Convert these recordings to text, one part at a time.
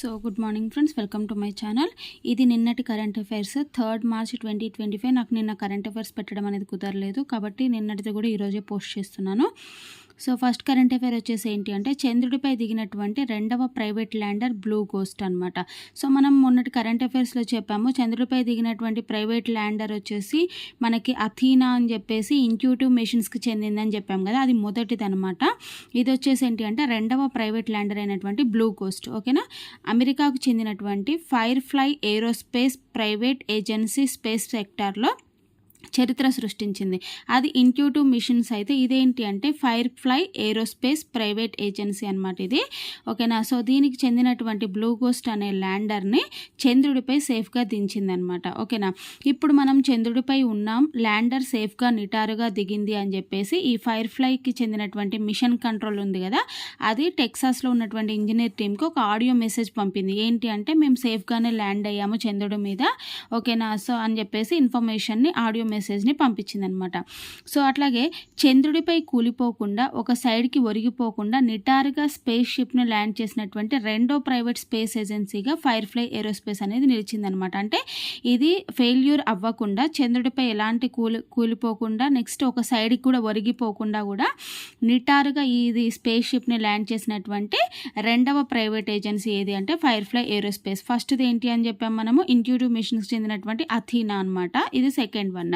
So good morning friends welcome to my channel ఇది నిన్నటి current affairs third March twenty twenty five నాకు నిన్న current affairs పెట్టడం అనేది కుదరలేదు. కాబట్టి నిన్నటిది కూడా ఈరోజే పోస్ట్ చేస్తున్నాను. సో ఫస్ట్ కరెంట్ అఫైర్ వచ్చేసి ఏంటి అంటే చంద్రుడిపై దిగినటువంటి రెండవ ప్రైవేట్ ల్యాండర్ బ్లూ గోస్ట్ అనమాట సో మనం మొన్నటి కరెంట్ అఫైర్స్లో చెప్పాము చంద్రుడిపై దిగినటువంటి ప్రైవేట్ ల్యాండర్ వచ్చేసి మనకి అథీనా అని చెప్పేసి ఇంక్యూటివ్ మెషిన్స్కి చెందిందని చెప్పాము కదా అది మొదటిది అనమాట ఇది వచ్చేసి ఏంటి అంటే రెండవ ప్రైవేట్ ల్యాండర్ అయినటువంటి బ్లూ గోస్ట్ ఓకేనా? అమెరికాకు చెందినటువంటి Firefly Aerospace private agency space సెక్టార్లో చరిత్ర సృష్టించింది. అది ఇంట్యూటివ్ మిషన్స్ అయితే ఇదేంటి అంటే Firefly Aerospace private agency అనమాట ఇది. ఓకేనా? సో దీనికి చెందినటువంటి బ్లూ గోస్ట్ అనే ల్యాండర్ని చంద్రుడిపై సేఫ్గా దించిందనమాట ఓకేనా? ఇప్పుడు మనం చంద్రుడిపై ఉన్నాం ల్యాండర్ సేఫ్గా నిటారుగా దిగింది అని చెప్పేసి ఈ ఫైర్ ఫ్లైకి చెందినటువంటి మిషన్ కంట్రోల్ ఉంది కదా అది టెక్సాస్లో ఉన్నటువంటి ఇంజనీర్ టీంకి ఒక ఆడియో మెసేజ్ పంపింది. ఏంటి అంటే మేము సేఫ్గానే ల్యాండ్ అయ్యాము చంద్రుడి మీద. ఓకేనా? సో అని చెప్పేసి ఇన్ఫర్మేషన్ని ఆడియో మెసేజ్ని పంపించిందనమాట. సో అట్లాగే చంద్రుడిపై కూలిపోకుండా ఒక సైడ్కి ఒరిగిపోకుండా నిటారుగా స్పేస్ షిప్ను ల్యాండ్ చేసినటువంటి రెండో ప్రైవేట్ స్పేస్ ఏజెన్సీగా ఫైర్ ఫ్లై ఏరోస్పేస్ అనేది నిలిచిందనమాట. అంటే ఇది ఫెయిల్యూర్ అవ్వకుండా చంద్రుడిపై ఎలాంటి కూలి కూలిపోకుండా నెక్స్ట్ ఒక సైడ్కి కూడా ఒరిగిపోకుండా కూడా నిటారుగా ఇది స్పేస్ షిప్ని ల్యాండ్ చేసినటువంటి రెండవ ప్రైవేట్ ఏజెన్సీ ఏది అంటే ఫైర్ ఫ్లై ఏరోస్పేస్. ఫస్ట్ది ఏంటి అని చెప్పాం మనము ఇంట్యూటివ్ మిషన్స్కి చెందినటువంటి అథీనా అనమాట. ఇది సెకండ్ వన్.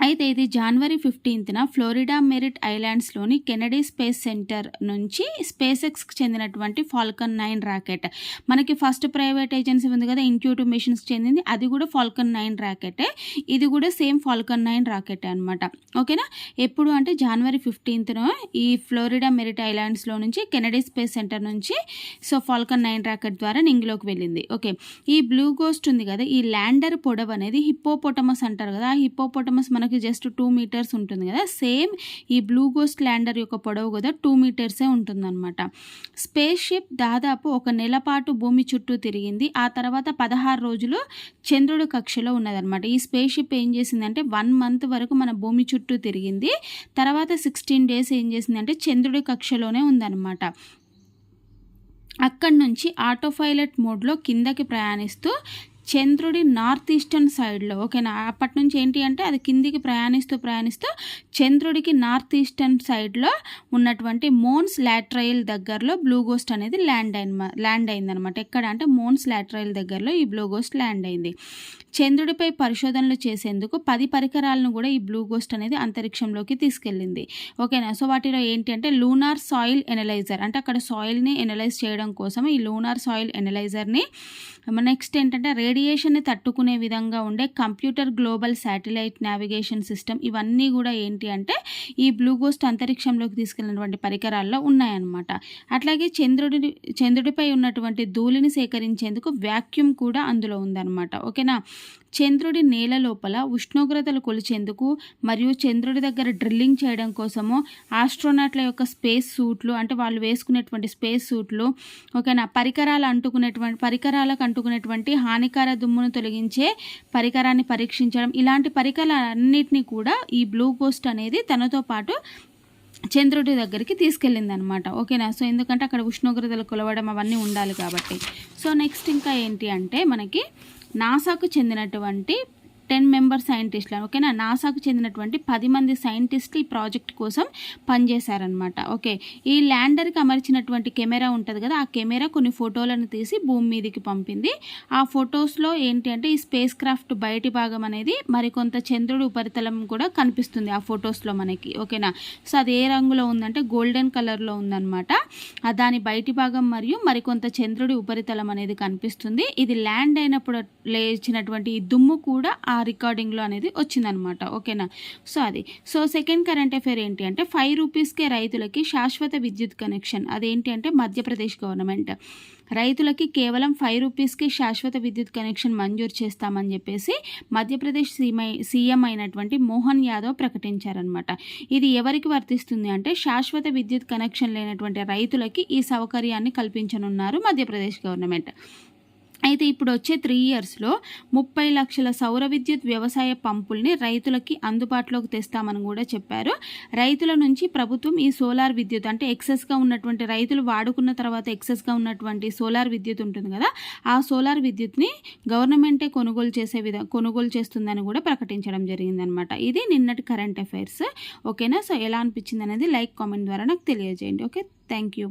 అయితే ఇది జనవరి ఫిఫ్టీన్త్న ఫ్లోరిడా మెరిట్ ఐలాండ్స్లోని కెనడీ స్పేస్ సెంటర్ నుంచి స్పేస్ ఎక్స్కి చెందినటువంటి ఫాల్కన్ నైన్ రాకెట్ మనకి ఫస్ట్ ప్రైవేట్ ఏజెన్సీ ఉంది కదా ఇంట్యూటివ్ మిషన్స్కి చెందింది. అది కూడా ఫాల్కన్ నైన్ రాకెటే ఇది కూడా సేమ్ ఫాల్కన్ నైన్ రాకెట్ అనమాట ఓకేనా ఎప్పుడు అంటే జనవరి ఫిఫ్టీన్త్న ఈ ఫ్లోరిడా మెరిట్ ఐలాండ్స్లో నుంచి కెనడీ స్పేస్ సెంటర్ నుంచి సో ఫాల్కన్ నైన్ రాకెట్ ద్వారా నింగిలోకి వెళ్ళింది. ఓకే ఈ బ్లూ గోస్ట్ ఉంది కదా ఈ ల్యాండర్ పొడవు అనేది హిప్పోపోటమస్ అంటారు కదా ఆ హిప్పోపొటమస్ మనకి జస్ట్ టూ మీటర్స్ ఉంటుంది కదా. సేమ్ ఈ బ్లూ గోస్ట్ ల్యాండర్ యొక్క పొడవు కూడా టూ మీటర్సే ఉంటుందన్నమాట. స్పేస్ షిప్ దాదాపు ఒక నెల పాటు భూమి చుట్టూ తిరిగింది. ఆ తర్వాత పదహారు రోజులు చంద్రుడి కక్షలో ఉన్నదన్నమాట. ఈ స్పేస్ షిప్ ఏం చేసిందంటే వన్ మంత్ వరకు మన భూమి చుట్టూ తిరిగింది. తర్వాత సిక్స్టీన్ డేస్ ఏం చేసిందంటే చంద్రుడి కక్షలోనే ఉందన్నమాట. అక్కడి నుంచి ఆటో పైలట్ మోడ్లో కిందకి ప్రయాణిస్తూ చంద్రుడి నార్త్ ఈస్టర్న్ సైడ్లో ఓకేనా? అప్పటి నుంచి ఏంటి అంటే అది కిందికి ప్రయాణిస్తూ ప్రయాణిస్తూ చంద్రుడికి నార్త్ ఈస్టర్న్ సైడ్లో ఉన్నటువంటి మోన్స్ లాట్రైల్ దగ్గరలో బ్లూ గోస్ట్ అనేది ల్యాండ్ అయిన ల్యాండ్ అయిందనమాట. ఎక్కడ అంటే మోన్స్ లాట్రైల్ దగ్గరలో ఈ బ్లూ గోస్ట్ ల్యాండ్ అయింది. చంద్రుడిపై పరిశోధనలు చేసేందుకు పది పరికరాలను కూడా ఈ బ్లూ గోస్ట్ అనేది అంతరిక్షంలోకి తీసుకెళ్ళింది. ఓకేనా? సో వాటిలో ఏంటి అంటే లూనార్ సాయిల్ ఎనలైజర్ అంటే అక్కడ సాయిల్ని ఎనలైజ్ చేయడం కోసం ఈ లూనార్ సాయిల్ ఎనలైజర్ని నెక్స్ట్ ఏంటంటే రేడియేషన్ని తట్టుకునే విధంగా ఉండే computer global satellite navigation system ఇవన్నీ కూడా ఏంటి అంటే ఈ బ్లూ గోస్ట్ అంతరిక్షంలోకి తీసుకెళ్ళినటువంటి పరికరాల్లో ఉన్నాయన్నమాట. అట్లాగే చంద్రుడి చంద్రుడిపై ఉన్నటువంటి ధూళిని సేకరించేందుకు వ్యాక్యూమ్ కూడా అందులో ఉందన్నమాట. ఓకేనా చంద్రుడి నేల లోపల ఉష్ణోగ్రతలు కొలిచేందుకు మరియు చంద్రుడి దగ్గర డ్రిల్లింగ్ చేయడం కోసము ఆస్ట్రోనాట్ల యొక్క స్పేస్ సూట్లు అంటే వాళ్ళు వేసుకునేటువంటి స్పేస్ సూట్లు ఓకేనా పరికరాలు అంటుకునేటువంటి పరికరాలకు అంటుకునేటువంటి హానికార దుమ్మును తొలగించే పరికరాన్ని పరీక్షించడం. ఇలాంటి పరికరాలన్నింటినీ కూడా ఈ బ్లూ పోస్ట్ అనేది తనతో పాటు చంద్రుడి దగ్గరికి తీసుకెళ్ళిందనమాట. ఓకేనా? సో ఎందుకంటే అక్కడ ఉష్ణోగ్రతలు కొలవడం అవన్నీ ఉండాలి కాబట్టి. సో నెక్స్ట్ ఇంకా ఏంటి అంటే మనకి నాసాకు చెందినటువంటి టెన్ మెంబర్ సైంటిస్టులు ఓకేనా? నాసాకు చెందినటువంటి పది మంది సైంటిస్టులు ఈ ప్రాజెక్ట్ కోసం పనిచేశారనమాట ఓకే ఈ ల్యాండర్కి అమర్చినటువంటి కెమెరా ఉంటుంది కదా ఆ కెమెరా కొన్ని ఫోటోలను తీసి భూమి మీదకి పంపింది. ఆ ఫొటోస్లో ఏంటి అంటే ఈ స్పేస్ క్రాఫ్ట్ బయటి భాగం అనేది మరికొంత చంద్రుడి ఉపరితలం కూడా కనిపిస్తుంది ఆ ఫొటోస్లో మనకి ఓకేనా? సో అది ఏ రంగులో ఉందంటే గోల్డెన్ కలర్లో ఉందన్నమాట. దాని బయటి భాగం మరియు మరికొంత చంద్రుడి ఉపరితలం అనేది కనిపిస్తుంది. ఇది ల్యాండ్ అయినప్పుడు లేచినటువంటి ఈ దుమ్ము కూడా ఆ రికార్డింగ్లో అనేది వచ్చిందనమాట. ఓకేనా? సో అది. సో సెకండ్ కరెంట్ అఫేర్ ఏంటి అంటే ఫైవ్ రూపీస్కే రైతులకి శాశ్వత విద్యుత్ కనెక్షన్ అదేంటి అంటే మధ్యప్రదేశ్ గవర్నమెంట్ రైతులకి కేవలం ఫైవ్ రూపీస్కి శాశ్వత విద్యుత్ కనెక్షన్ మంజూరు చేస్తామని చెప్పేసి మధ్యప్రదేశ్ సీమై సీఎం అయినటువంటి మోహన్ యాదవ్ ప్రకటించారనమాట. ఇది ఎవరికి వర్తిస్తుంది అంటే శాశ్వత విద్యుత్ కనెక్షన్ లేనటువంటి రైతులకి ఈ సౌకర్యాన్ని కల్పించనున్నారు మధ్యప్రదేశ్ గవర్నమెంట్ అయితే ఇప్పుడు వచ్చే త్రీ ఇయర్స్లో ముప్పై లక్షల సౌర విద్యుత్ వ్యవసాయ పంపుల్ని రైతులకి అందుబాటులోకి తెస్తామని కూడా చెప్పారు. రైతుల నుంచి ప్రభుత్వం ఈ సోలార్ విద్యుత్ అంటే ఎక్సెస్గా ఉన్నటువంటి రైతులు వాడుకున్న తర్వాత ఎక్సెస్గా ఉన్నటువంటి సోలార్ విద్యుత్ ఉంటుంది కదా ఆ సోలార్ విద్యుత్ని గవర్నమెంటే కొనుగోలు చేసే విధ కొనుగోలు చేస్తుందని కూడా ప్రకటించడం జరిగిందనమాట ఇది నిన్నటి కరెంట్ అఫైర్స్ ఓకేనా? సో ఎలా అనిపించింది అనేది లైక్ కామెంట్ ద్వారా నాకు తెలియజేయండి. ఓకే? Thank you